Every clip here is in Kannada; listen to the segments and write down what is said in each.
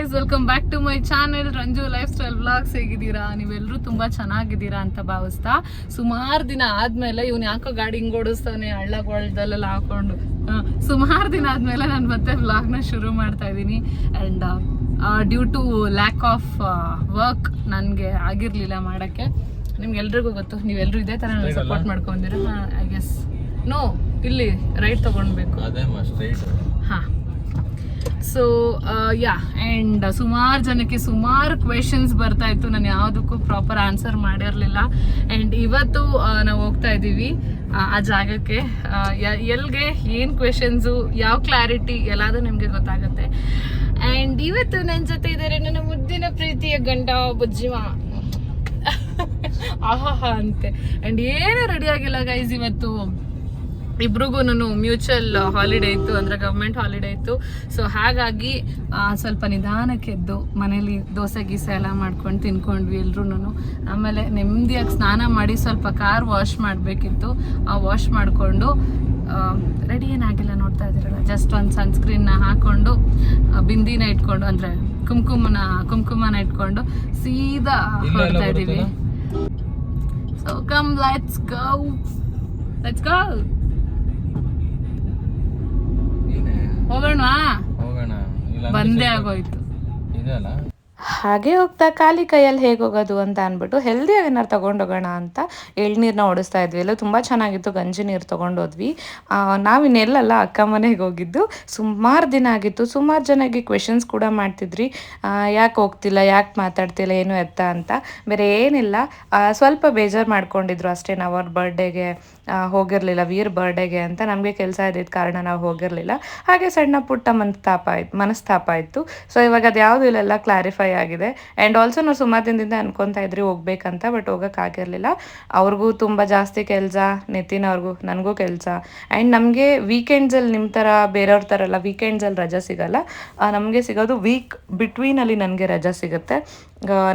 Guys welcome back to my channel Ranju lifestyle blogs ಹೇಗಿದ್ದೀರಾ? ನೀವೆಲ್ಲರೂ ತುಂಬಾ ಚೆನ್ನಾಗಿದ್ದೀರಾ ಅಂತ ಭಾವಿಸ್ತಾ ಸುಮಾರು ದಿನ ಆದ್ಮೇಲೆ ಇವ್ನು ಯಾಕೋ ಗಾಡಿ ಹಿಂಗ್ ಓಡಿಸ್ತಾನೆ ಹಳ್ಳಗೊಳ್ದಲ್ಲೆಲ್ಲ ಹಾಕೊಂಡು. ಸುಮಾರು ದಿನ ಆದ್ಮೇಲೆ ನಾನು ಮತ್ತೆ ವ್ಲಾಗ್ನ ಶುರು ಮಾಡ್ತಾ ಇದ್ದೀನಿ. And due to lack of work ನನಗೆ ಆಗಿರಲಿಲ್ಲ ಮಾಡೋಕ್ಕೆ. ನಿಮ್ಗೆಲ್ರಿಗೂ ಗೊತ್ತು ನೀವೆಲ್ಲರೂ ಇದೇ ಥರ ಸಪೋರ್ಟ್ ಮಾಡ್ಕೊಂಡಿರ ಐ ಗೆಸ್ ನೋ ಇಲ್ಲಿ ರೈಟ್ ತೊಗೊಳ್ಬೇಕು ಹಾಂ. ಸೊ ಯಾ ಆ್ಯಂಡ್ ಸುಮಾರು ಜನಕ್ಕೆ ಸುಮಾರು ಕ್ವೆಶನ್ಸ್ ಬರ್ತಾ ಇತ್ತು. ನಾನು ಯಾವುದಕ್ಕೂ ಪ್ರಾಪರ್ ಆನ್ಸರ್ ಮಾಡಿರಲಿಲ್ಲ. ಆ್ಯಂಡ್ ಇವತ್ತು ನಾವು ಹೋಗ್ತಾ ಇದ್ದೀವಿ ಆ, ಜಾಗಕ್ಕೆ. ಎಲ್ಲಿಗೆ ಏನು ಕ್ವೆಶನ್ಸು ಯಾವ ಕ್ಲಾರಿಟಿ ಎಲ್ಲಾದರೂ ನಿಮಗೆ ಗೊತ್ತಾಗುತ್ತೆ. ಆ್ಯಂಡ್ ಇವತ್ತು ನನ್ನ ಜೊತೆ ಇದ್ದಾರೆ ನನ್ನ ಮುದ್ದಿನ ಪ್ರೀತಿಯ ಗಂಡ ಬುಜ್ಜಿಮ. ಆಹಾಹಾ ಅಂತೆ. ಆ್ಯಂಡ್ ಏನೂ ರೆಡಿ ಆಗಿಲ್ಲ ಗೈಸ್ ಇವತ್ತು. ಇಬ್ರಿಗೂ ಮ್ಯೂಚುವಲ್ ಹಾಲಿಡೇ ಇತ್ತು ಅಂದರೆ ಗೌರ್ಮೆಂಟ್ ಹಾಲಿಡೇ ಇತ್ತು. ಸೊ ಹಾಗಾಗಿ ಸ್ವಲ್ಪ ನಿಧಾನಕ್ಕೆ ಎದ್ದು ಮನೇಲಿ ದೋಸೆ ಗೀಸೆ ಎಲ್ಲ ಮಾಡ್ಕೊಂಡು ತಿನ್ಕೊಂಡ್ವಿ ಎಲ್ರೂ ಆಮೇಲೆ ನೆಮ್ಮದಿಯಾಗಿ ಸ್ನಾನ ಮಾಡಿ ಸ್ವಲ್ಪ ಕಾರ್ ವಾಶ್ ಮಾಡಬೇಕಿತ್ತು. ಆ ವಾಶ್ ಮಾಡಿಕೊಂಡು ರೆಡಿ ಏನಾಗಿಲ್ಲ ನೋಡ್ತಾ ಇದ್ದೀರಲ್ಲ ಜಸ್ಟ್ ಒಂದು ಸನ್ಸ್ಕ್ರೀನ್ನ ಹಾಕ್ಕೊಂಡು ಬಿಂದಿನ ಇಟ್ಕೊಂಡು ಅಂದರೆ ಕುಂಕುಮನ ಕುಂಕುಮನ ಇಟ್ಕೊಂಡು ಸೀದಾ ಹೊರಡ್ತಾ ಇದ್ದೀವಿ. So come let's go let's go ಹೋಗೋಣವಾ ಹೋಗೋಣ. ಇಲ್ಲ ಬಂದೇ ಆಗೋಯ್ತು. ಇದಲ್ಲ ಹಾಗೆ ಹೋಗ್ತಾ ಖಾಲಿ ಕೈಯಲ್ಲಿ ಹೇಗೆ ಹೋಗೋದು ಅಂತ ಅಂದ್ಬಿಟ್ಟು ಹೆಲ್ದಿಯಾಗಿ ಏನಾರು ತೊಗೊಂಡೋಗೋಣ ಅಂತ ಎಳ್ನೀರನ್ನ ಓಡಿಸ್ತಾ ಇದ್ವಿ. ಎಲ್ಲ ತುಂಬ ಚೆನ್ನಾಗಿತ್ತು. ಗಂಜಿ ನೀರು ತೊಗೊಂಡೋದ್ವಿ. ಆ, ನಾವಿನ್ನೆಲ್ಲಲ್ಲ ಅಕ್ಕ ಮನೆಗೆ ಹೋಗಿದ್ದು. ಸುಮಾರು ದಿನ ಆಗಿತ್ತು. ಸುಮಾರು ಜನಕ್ಕೆ ಕ್ವೆಶನ್ಸ್ ಕೂಡ ಮಾಡ್ತಿದ್ರಿ. ಯಾಕೆ ಹೋಗ್ತಿಲ್ಲ ಯಾಕೆ ಮಾತಾಡ್ತಿಲ್ಲ ಏನು ಎತ್ತ ಅಂತ. ಬೇರೆ ಏನಿಲ್ಲ. ಆ, ಸ್ವಲ್ಪ ಬೇಜಾರು ಮಾಡ್ಕೊಂಡಿದ್ರು ಅಷ್ಟೇ ನಾವು ಅವ್ರ ಬರ್ಡೇಗೆ ಹೋಗಿರಲಿಲ್ಲ, ವೀರ್ ಬರ್ಡೇಗೆ ಅಂತ ನಮಗೆ ಕೆಲಸ ಇದ್ದಿದ್ದ ಕಾರಣ ನಾವು ಹೋಗಿರಲಿಲ್ಲ. ಹಾಗೆ ಸಣ್ಣ ಪುಟ್ಟ ಮನಸ್ತಾಪ ಆಯ್ತು ಮನಸ್ತಾಪ ಆಯಿತು. ಸೊ ಇವಾಗ ಅದು ಯಾವುದು ಇಲ್ಲೆಲ್ಲ ಕ್ಲಾರಿಫೈ ಆಗಿದೆ. ಆ್ಯಂಡ್ ಆಲ್ಸೋ ನಾವು ಸುಮಾರು ದಿನದಿಂದ ಅನ್ಕೊತಾ ಇದ್ರಿ ಹೋಗ್ಬೇಕಂತ ಬಟ್ ಹೋಗೋಕ್ಕಾಗಿರಲಿಲ್ಲ ಅವ್ರಿಗೂ ತುಂಬ ಜಾಸ್ತಿ ಕೆಲಸ ನಿತಿನ್ ಅವ್ರಿಗೂ, ನನಗೂ ಕೆಲಸ. ಆ್ಯಂಡ್ ನಮಗೆ ವೀಕೆಂಡ್ಸಲ್ಲಿ ನಿಮ್ಮ ಥರ ಬೇರೆಯವ್ರ ಥರ ಎಲ್ಲ ವೀಕೆಂಡ್ಸಲ್ಲಿ ರಜಾ ಸಿಗಲ್ಲ. ನಮಗೆ ಸಿಗೋದು ವೀಕ್ ಬಿಟ್ವೀನಲ್ಲಿ ನನಗೆ ರಜಾ ಸಿಗುತ್ತೆ.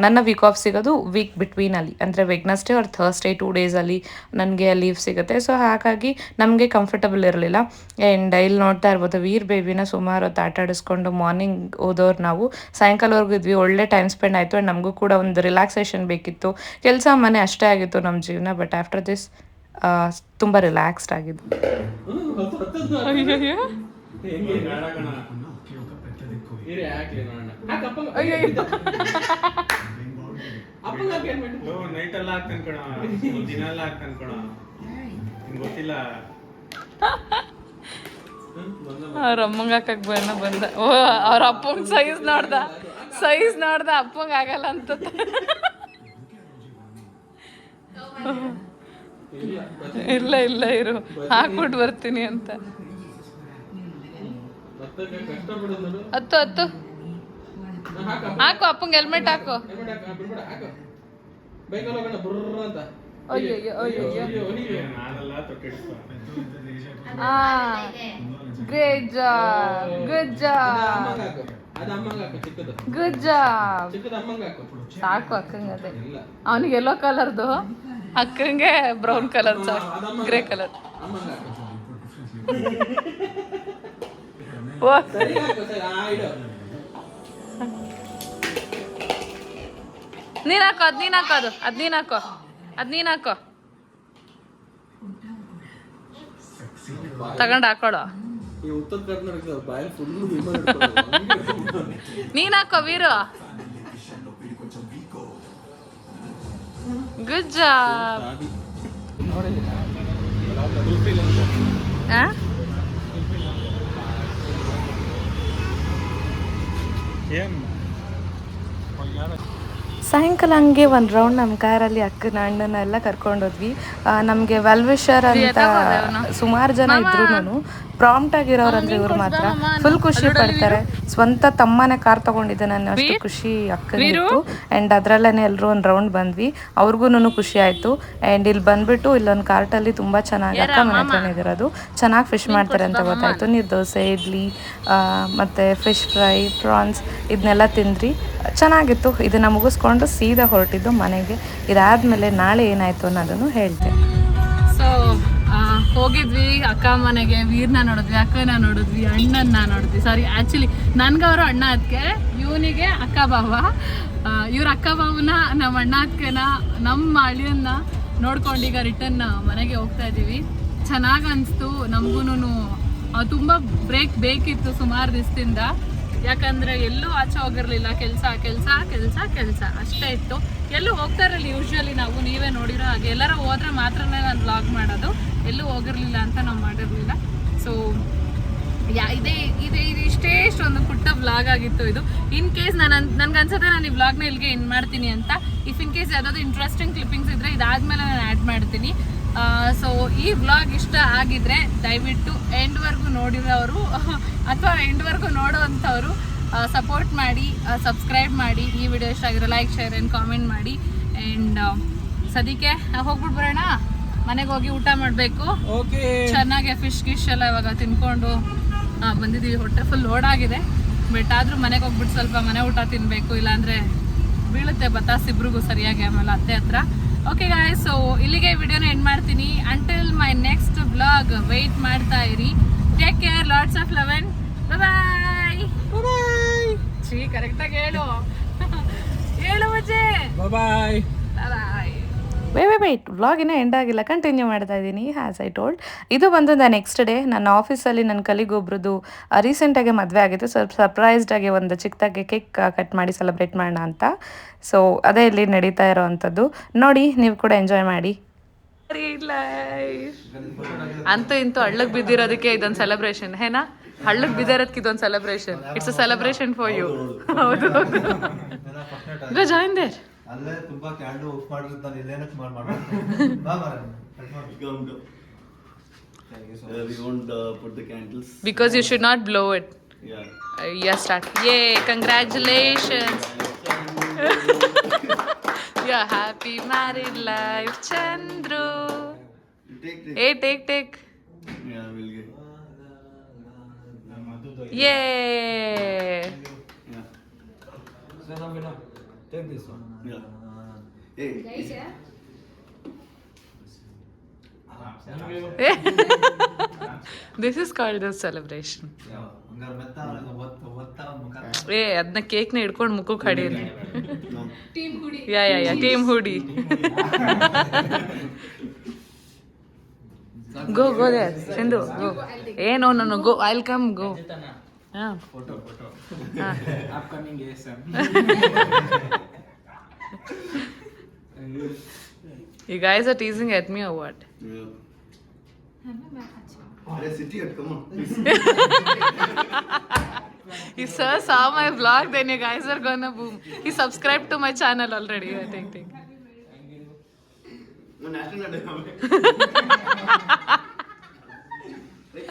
ನನ್ನ ವೀಕ್ ಆಫ್ ಸಿಗೋದು ವೀಕ್ ಬಿಟ್ವೀನಲ್ಲಿ ಅಂದರೆ ವೆಗ್ನಸ್ಡೇ ಅವ್ರ ಥರ್ಸ್ಡೇ ಟೂ ಡೇಸಲ್ಲಿ ನನಗೆ ಲೀವ್ ಸಿಗುತ್ತೆ. ಸೊ ಹಾಗಾಗಿ ನಮಗೆ ಕಂಫರ್ಟಬಲ್ ಇರಲಿಲ್ಲ. ಆ್ಯಂಡ್ ಇಲ್ಲಿ ನೋಡ್ತಾ ಇರ್ಬೋದು ವೀರ್ ಬೇಬಿನ ಸುಮಾರು ಹೊತ್ತು ಆಟ ಆಡಿಸ್ಕೊಂಡು ಮಾರ್ನಿಂಗ್ ಓದೋರು ನಾವು. ಸಾಯಂಕಾಲವರೆಗೂ ಇದ್ವಿ ಒಳ್ಳೆ ಟೈಮ್ ಸ್ಪೆಂಡ್ ಆಯಿತು. ಆ್ಯಂಡ್ ನಮಗೂ ಕೂಡ ಒಂದು ರಿಲ್ಯಾಕ್ಸೇಷನ್ ಬೇಕಿತ್ತು. ಕೆಲಸ ಮನೆ ಅಷ್ಟೇ ಆಗಿತ್ತು ನಮ್ಮ ಜೀವನ. ಬಟ್ ಆಫ್ಟರ್ ದಿಸ್ ತುಂಬ ರಿಲ್ಯಾಕ್ಸ್ಡ್ ಆಗಿದ್ದು. ನೈಟ್ ಎಲ್ಲ ಆಗ್ತಾನೆ ಕಣ. ದಿನ ಎಲ್ಲ ಆಗ್ತಾನೆ ಕಣ. ನಿಂಗೆ ಗೊತ್ತಿಲ್ಲ. ಅವ್ರ ಅಮ್ಮಂಗ ಹಾಕಕ್ ಬಣ್ಣ ಬಂದ. ಓ ಅವ್ರ ಅಪ್ಪಂಗ್ ಸೈಜ್ ನೋಡ್ದ. ಸೈಜ್ ನೋಡ್ದ ಅಪ್ಪಂಗ್ ಆಗಲ್ಲ ಅಂತ ಇಲ್ಲ ಇಲ್ಲ ಇರು. ಹಾಕ್ಬಿಟ್ಟು ಬರ್ತೀನಿ ಅಂತ. ಹತ್ತು ಹತ್ತು. ಹಾಕು ಅಪ್ಪಂಗೆ ಹೆಲ್ಮೆಟ್ ಹಾಕು. Great job good job good job ಸಾಕು ಅಕ್ಕಂಗೆ ಅದೇ. ಅವನಿಗೆ ಎಲ್ಲೋ ಕಲರ್ದು ಅಕ್ಕಂಗೆ ಬ್ರೌನ್ ಕಲರ್ ಸಾಕು ಗ್ರೇ ಕಲರ್ ಅಮ್ಮಂಗ್ ಹಾಕು ಓ ಸರಿ ಹಾಕು ಸರಿ ಆ ಇಡು ನೀನ್ ಹಾಕೋ ಅದ್ ನೀನ್ ಹಾಕೋ ಅದು ಅದ್ ನೀನ್ ಹಾಕೋ ಅದ್ ನೀನ್ ಹಾಕೋ. ತಗೊಂಡ್ ಹಾಕೊಳು ನೀನ್ ಹಾಕೋ ವೀರು. ಗುಡ್ ಜಾಬ್ ಸಾಯಂಕಾಲ ಹಂಗೆ ಒಂದು ರೌಂಡ್ ನಮ್ಮ ಕಾರಲ್ಲಿ ಅಕ್ಕನ ಅಣ್ಣನ ಎಲ್ಲ ಕರ್ಕೊಂಡೋದ್ವಿ ನಮಗೆ ವೆಲ್ವಿಷರ್ ಅಂತ ಸುಮಾರು ಜನ ಇದ್ರು ನಾನು. ಪ್ರಾಂಪ್ಟ್ ಆಗಿರೋರಂದ್ರೆ ಇವ್ರು ಮಾತ್ರ. ಫುಲ್ ಖುಷಿ ಪಡ್ತಾರೆ. ಸ್ವಂತ ತಮ್ಮನೆ ಕಾರ್ ತಗೊಂಡಿದ್ದೆ ನಾನು ಅಷ್ಟು ಖುಷಿ ಅಕ್ಕನಿತ್ತು ಆ್ಯಂಡ್ ಅದರಲ್ಲೇ ಎಲ್ಲರೂ ಒಂದು ರೌಂಡ್ ಬಂದ್ವಿ. ಅವ್ರಿಗೂನು ಖುಷಿ ಆಯಿತು. ಆ್ಯಂಡ್ ಇಲ್ಲಿ ಬಂದ್ಬಿಟ್ಟು ಇಲ್ಲೊಂದು ಕಾರ್ಟಲ್ಲಿ ತುಂಬ ಚೆನ್ನಾಗಿ ಅಕ್ಕ ಮನೆ ಹತ್ರನೇ ಚೆನ್ನಾಗಿ ಫಿಶ್ ಮಾಡ್ತಾರೆ ಅಂತ ಗೊತ್ತಾಯ್ತು. ನೀರು ದೋಸೆ ಇಡ್ಲಿ ಮತ್ತು ಫಿಶ್ ಫ್ರೈ ಪ್ರಾನ್ಸ್ ಇದನ್ನೆಲ್ಲ ತಿಂದ್ರಿ. ಚೆನ್ನಾಗಿತ್ತು. ಇದನ್ನು ಮುಗಿಸ್ಕೊಂಡು ಸೀದಾ ಹೊರಟಿದ್ದು ಮನೆಗೆ. ಇದಾದ್ಮೇಲೆ ನಾಳೆ ಏನಾಯ್ತು ಅನ್ನೋದನ್ನು ಹೇಳ್ತೆ. ಸೊ ಹೋಗಿದ್ವಿ, ಅಕ್ಕ ಮನೆಗೆ, ವೀರ್ನ ನೋಡಿದ್ವಿ, ಅಕ್ಕನ ನೋಡಿದ್ವಿ, ಅಣ್ಣನ್ನ ನೋಡಿದ್ವಿ. ಸಾರಿ ಆ್ಯಕ್ಚುಲಿ ನನ್ಗವರು ಅಣ್ಣ ಅದಕ್ಕೆ ಇವನಿಗೆ ಅಕ್ಕ ಬಾವ ಇವ್ರ ಅಕ್ಕ ಬಾವನ ನಮ್ಮ ಅಣ್ಣ ಅದಕ್ಕೆನ ನಮ್ಮ ಅಳಿಯನ್ನ ನೋಡ್ಕೊಂಡು ಈಗ ರಿಟರ್ನ್ ಮನೆಗೆ ಹೋಗ್ತಾ ಇದ್ದೀವಿ. ಚೆನ್ನಾಗಿ ಅನಿಸ್ತು ನಮಗೂ ತುಂಬ ಬ್ರೇಕ್ ಬೇಕಿತ್ತು ಸುಮಾರು ದಿವಸದಿಂದ. ಯಾಕಂದ್ರೆ ಎಲ್ಲೂ ಆಚೆ ಹೋಗಿರ್ಲಿಲ್ಲ. ಕೆಲಸ ಕೆಲಸ ಕೆಲಸ ಕೆಲಸ. ಅಷ್ಟೇ ಇತ್ತು. ಎಲ್ಲೂ ಹೋಗ್ತಾ ಇರಲಿಲ್ಲ ಯೂಶ್ವಲಿ ನಾವು. ನೀವೇ ನೋಡಿರೋ ಹಾಗೆ. ಎಲ್ಲರೂ ಹೋದ್ರೆ ಮಾತ್ರನೇ ನಾನು ಬ್ಲಾಗ್ ಮಾಡೋದು. ಎಲ್ಲೂ ಹೋಗಿರ್ಲಿಲ್ಲ ಅಂತ ನಾವು ಮಾಡಿರಲಿಲ್ಲ. ಸೊ ಯಾ, ಇದೇ, ಇದೆ, ಇದು ಇಷ್ಟೇ ಇಷ್ಟೊಂದು ಪುಟ್ಟ ವ್ಲಾಗ್ ಆಗಿತ್ತು ಇದು. ಇನ್ ಕೇಸ್ ನಾನು ನನ್ಗೆ ಅನ್ಸುತ್ತೆ ನಾನು ಈ ವ್ಲಾಗ್ನ ಇಲ್ಲಿಗೆ ಇನ್ ಮಾಡ್ತೀನಿ ಅಂತ. ಇಫ್ ಇನ್ ಕೇಸ್ ಯಾವುದಾದ್ರು ಇಂಟ್ರೆಸ್ಟಿಂಗ್ ಕ್ಲಿಪ್ಪಿಂಗ್ಸ್ ಇದ್ರೆ ಇದಾದ್ಮೇಲೆ ನಾನು ಆ್ಯಡ್ ಮಾಡ್ತೀನಿ. ಸೊ ಈ ವ್ಲಾಗ್ ಇಷ್ಟ ಆಗಿದ್ರೆ ದಯವಿಟ್ಟು ಎಂಡ್ವರೆಗೂ ನೋಡಿರೋರು ಅಥವಾ ಎಂಡ್ವರೆಗೂ ನೋಡೋವಂಥವ್ರು ಸಪೋರ್ಟ್ ಮಾಡಿ ಸಬ್ಸ್ಕ್ರೈಬ್ ಮಾಡಿ ಈ ವಿಡಿಯೋ ಇಷ್ಟ ಆಗಿರೋ ಲೈಕ್ ಶೇರ್ ಆ್ಯಂಡ್ ಕಾಮೆಂಟ್ ಮಾಡಿ. ಆ್ಯಂಡ್ ಸದ್ಯಕ್ಕೆ ಹೋಗ್ಬಿಟ್ಟು ಬರೋಣ ಮನೆಗೆ ಹೋಗಿ ಊಟ ಮಾಡಬೇಕು. ಓಕೆ ಚೆನ್ನಾಗಿ ಫಿಶ್ ಗಿಶ್ ಎಲ್ಲ ಇವಾಗ ತಿನ್ಕೊಂಡು ಬಂದಿದ್ದೀವಿ ಹೊಟ್ಟೆ ಫುಲ್ ಲೋಡ್ ಆಗಿದೆ. ಬಟ್ ಆದರೂ ಮನೆಗೆ ಹೋಗ್ಬಿಟ್ಟು ಸ್ವಲ್ಪ ಮನೆ ಊಟ ತಿನ್ಬೇಕು. ಇಲ್ಲಾಂದರೆ ಬೀಳುತ್ತೆ ಬತಾಸ್ ಇಬ್ರಿಗೂ ಸರಿಯಾಗಿ ಆಮೇಲೆ ಅತ್ತೆ ಹತ್ರ. ಓಕೆ ಗಾಯ್ ಸೊ ಇಲ್ಲಿಗೆ ವಿಡಿಯೋನ ಎಂಡ್ ಮಾಡ್ತೀನಿ. Until my next blog wait ಮಾಡ್ತಾ ಇರಿ. Take care lots of love bye bye ಛೀ ಕರೆಕ್ಟಾಗಿ ಹೇಳು. ಹೇಳು ಮಜ್ಜೆ. Bye bye way way wait ವ್ಲಾಗಿನ end ಆಗಿಲ್ಲ. ಕಂಟಿನ್ಯೂ ಮಾಡ್ತಾ ಇದ್ದೀನಿ. ಹ್ಯಾಸ್ ಐ ಟೋಲ್ಡ್ ಇದು ಬಂದು ದ ನೆಕ್ಸ್ಟ್ ಡೇ ನನ್ನ ಆಫೀಸಲ್ಲಿ ನನ್ನ ಕಲಿಗೊಬ್ರದ್ದು ರೀಸೆಂಟಾಗಿ ಮದುವೆ ಆಗಿತ್ತು. ಸ್ವಲ್ಪ ಸರ್ಪ್ರೈಸ್ಡಾಗಿ ಒಂದು ಚಿಕ್ಕದಾಗಿ ಕೇಕ್ ಕಟ್ ಮಾಡಿ ಸೆಲೆಬ್ರೇಟ್ ಮಾಡೋಣ ಅಂತ. ಸೊ ಅದೇ ಇಲ್ಲಿ ನಡೀತಾ ಇರೋವಂಥದ್ದು. ನೋಡಿ ನೀವು ಕೂಡ ಎಂಜಾಯ್ ಮಾಡಿ. ಅಂತೂ ಇಂತೂ ಹಳ್ಳಕ್ ಬಿದ್ದಿರೋದಕ್ಕೆ ಇದೊಂದು ಸೆಲೆಬ್ರೇಷನ್ ಹೇನಾ? ಹಳ್ಳಕ್ ಬಿದ್ದಿರೋದಕ್ಕೆ ಇದೊಂದು celebration it's a celebration for you ಹೌದು ಜಾಯಿನ್ ದೇರ್ ಅಲ್ಲೇ ತುಂಬಾ ಕ್ಯಾಂಡು ಆಫ್ ಮಾಡಿದ್ರೆ ನಾನು ಇಲ್ಲೇನಕ್ಕೆ ಮಾಡಿ ಮಾಡೋದು ಬಾ ಮಾರ್ರೆ, cut ಮಾಡು. Uh, we won't uh, put the candles. because you should not blow it. Yeah. Uh, yeah, start. Yay! Congratulations. yeah, happy married life, Chandru. You take the. Hey, take, take. Yeah, we'll get. Yay! Yeah. Take this one. Yeah. Hey. this is called a celebration ಏ ಅದನ್ನ ಕೇಕ್ನ ಹಿಡ್ಕೊಂಡು ಮುಖಕ್ಕೆ ಹಡೀರಿ. ಯಾ ಯಾ yeah team hoodie go go they Sindhu go ಏ no no no go I'll come go ಹಾ Upcoming ASM. You guys are teasing at me or what? Yeah. If sir saw my vlog, then you guys are gonna boom. He subscribed to my channel already. I think. think.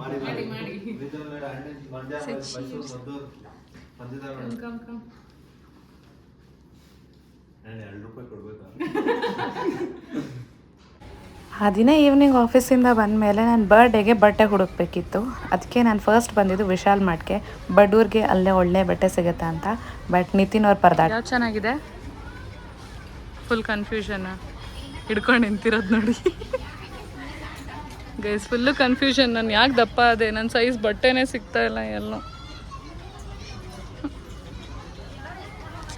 ಮಾಡಿ ಮಾಡಿ. ಮಾಡಿ ಮಂಡ್ಯ ಮೈಸೂರು ಮದ್ದೂರು ಬಂದಿದ್ದಾರೆ ಮೇಡಮ್ ಕಮ್ ಕಮ್ ನಾನು ಎರಡು ರೂಪಾಯಿ ಕೊಡ್ಬೇಕಾ? ಆ ದಿನ ಈವ್ನಿಂಗ್ ಆಫೀಸಿಂದ ಬಂದಮೇಲೆ ನಾನು ಬರ್ಡೇಗೆ ಬಟ್ಟೆ ಹುಡುಕ್ಬೇಕಿತ್ತು. ಅದಕ್ಕೆ ನಾನು ಫಸ್ಟ್ ಬಂದಿದ್ದು ವಿಶಾಲ್ ಮಟ್ಗೆ ಬಡೂರ್ಗೆ ಅಲ್ಲೇ ಒಳ್ಳೆ ಬಟ್ಟೆ ಸಿಗುತ್ತೆ ಅಂತ. ಬಟ್ ನಿತಿನ್ ಅವ್ರ ಪರದಾಟ ಯಾವ ಚೆನ್ನಾಗಿದೆ? ಫುಲ್ ಕನ್ಫ್ಯೂಷನ್ ಹಿಡ್ಕೊಂಡು ನಿಂತಿರೋದು ನೋಡಿ. ಗೈಸ್ ಫುಲ್ಲು ಕನ್ಫ್ಯೂಷನ್ ನಾನು ಯಾಕೆ ದಪ್ಪ ಅದೇ ನನ್ನ ಸೈಜ್ ಬಟ್ಟೆನೇ ಸಿಗ್ತಾ ಇಲ್ಲ ಎಲ್ಲ.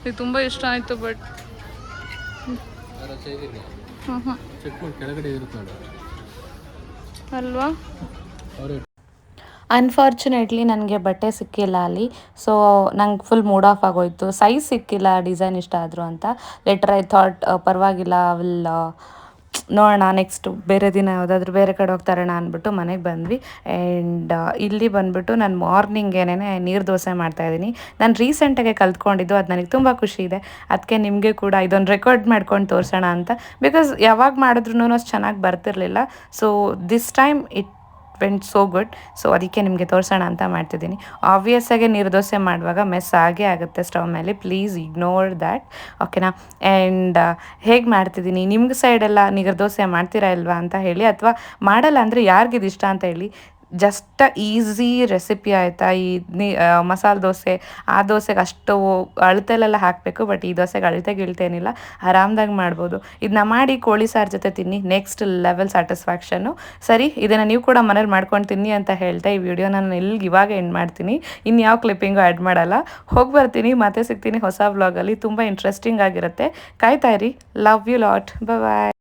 ಇದು ತುಂಬ ಇಷ್ಟ ಆಯಿತು ಬಟ್ ಅಲ್ವಾ? ಅನ್ಫಾರ್ಚುನೇಟ್ಲಿ ನನಗೆ ಬಟ್ಟೆ ಸಿಕ್ಕಿಲ್ಲ ಅಲ್ಲಿ. ಸೊ ನಂಗೆ ಫುಲ್ ಮೂಡ್ ಆಫ್ ಆಗೋಯ್ತು. ಸೈಜ್ ಸಿಕ್ಕಿಲ್ಲ ಡಿಸೈನ್ ಇಷ್ಟ ಆದರೂ ಅಂತ. ಲೆಟರ್ ಐ ಥಾಟ್ ಪರವಾಗಿಲ್ಲ ವಿಲ್ ನೋಡೋಣ ನೆಕ್ಸ್ಟ್ ಬೇರೆ ದಿನ ಯಾವುದಾದ್ರೂ ಬೇರೆ ಕಡೆ ಹೋಗ್ತಾರೋಣ ಅಂದ್ಬಿಟ್ಟು ಮನೆಗೆ ಬಂದ್ವಿ. ಆ್ಯಂಡ್ ಇಲ್ಲಿ ಬಂದ್ಬಿಟ್ಟು ನಾನು ಮಾರ್ನಿಂಗ್ ಏನೇನೆ ನೀರು ದೋಸೆ ಮಾಡ್ತಾಯಿದ್ದೀನಿ ನಾನು ರೀಸೆಂಟಾಗೆ ಕಲ್ತ್ಕೊಂಡಿದ್ದು, ಅದು ನನಗೆ ತುಂಬ ಖುಷಿ ಇದೆ. ಅದಕ್ಕೆ ನಿಮಗೆ ಕೂಡ ಇದೊಂದು ರೆಕಾರ್ಡ್ ಮಾಡ್ಕೊಂಡು ತೋರಿಸೋಣ ಅಂತ. ಬಿಕಾಸ್ ಯಾವಾಗ ಮಾಡಿದ್ರು ಅಷ್ಟು ಚೆನ್ನಾಗಿ ಬರ್ತಿರ್ಲಿಲ್ಲ. So this time it went so good so ಅದಕ್ಕೆ ನಿಮಗೆ ತೋರಿಸೋಣ ಅಂತ ಮಾಡ್ತಿದ್ದೀನಿ. ಆಬ್ವಿಯಸ್ ಆಗಿ ನೀರು ದೋಸೆ ಮಾಡುವಾಗ ಮೆಸ್ ಆಗೇ ಆಗುತ್ತೆ ಸ್ಟವ್ ಮೇಲೆ. ಪ್ಲೀಸ್ ಇಗ್ನೋರ್ ದ್ಯಾಟ್ ಓಕೆನಾ ಆ್ಯಂಡ್ ಹೇಗೆ ಮಾಡ್ತಿದ್ದೀನಿ? ನಿಮ್ಗೆ ಸೈಡೆಲ್ಲ ನೀರು ದೋಸೆ ಮಾಡ್ತೀರಾ ಇಲ್ವಾ ಅಂತ ಹೇಳಿ, ಅಥವಾ ಮಾಡಲ್ಲ ಅಂದರೆ ಯಾರಿಗಿದು ಇಷ್ಟ ಅಂತ ಹೇಳಿ ಜಸ್ಟ್ ಈಸಿ ರೆಸಿಪಿ ಆಯಿತಾ? ಈ ನೀ ಮಸಾಲೆ ದೋಸೆ, ಆ ದೋಸೆಗೆ ಅಷ್ಟು ಅಳತೆಲೆಲ್ಲ ಹಾಕಬೇಕು ಬಟ್ ಈ ದೋಸೆಗೆ ಅಳತೆ ಗಿಳ್ತೇನಿಲ್ಲ ಆರಾಮ್ದಾಗಿ ಮಾಡ್ಬೋದು. ಇದನ್ನ ಮಾಡಿ ಕೋಳಿ ಸಾರು ಜೊತೆ ತಿನ್ನಿ. ನೆಕ್ಸ್ಟ್ ಲೆವೆಲ್ ಸ್ಯಾಟಿಸ್ಫ್ಯಾಕ್ಷನು ಸರಿ, ಇದನ್ನು ನೀವು ಕೂಡ ಮನೇಲಿ ಮಾಡ್ಕೊಂಡು ತಿನ್ನಿ ಅಂತ ಹೇಳ್ತಾ ಈ ವಿಡಿಯೋ ನಾನು ಎಲ್ಲಿಗೆ ಇವಾಗ ಎಂಡ್ ಮಾಡ್ತೀನಿ. ಇನ್ಯಾವ ಯಾವ ಕ್ಲಿಪ್ಪಿಂಗು ಆ್ಯಡ್ ಮಾಡಲ್ಲ. ಹೋಗಿ ಬರ್ತೀನಿ, ಮತ್ತೆ ಸಿಗ್ತೀನಿ ಹೊಸ ವ್ಲಾಗಲ್ಲಿ ತುಂಬ ಇಂಟ್ರೆಸ್ಟಿಂಗ್ ಆಗಿರುತ್ತೆ. ಕಾಯ್ತಾ ಇರಿ. Love you lot bye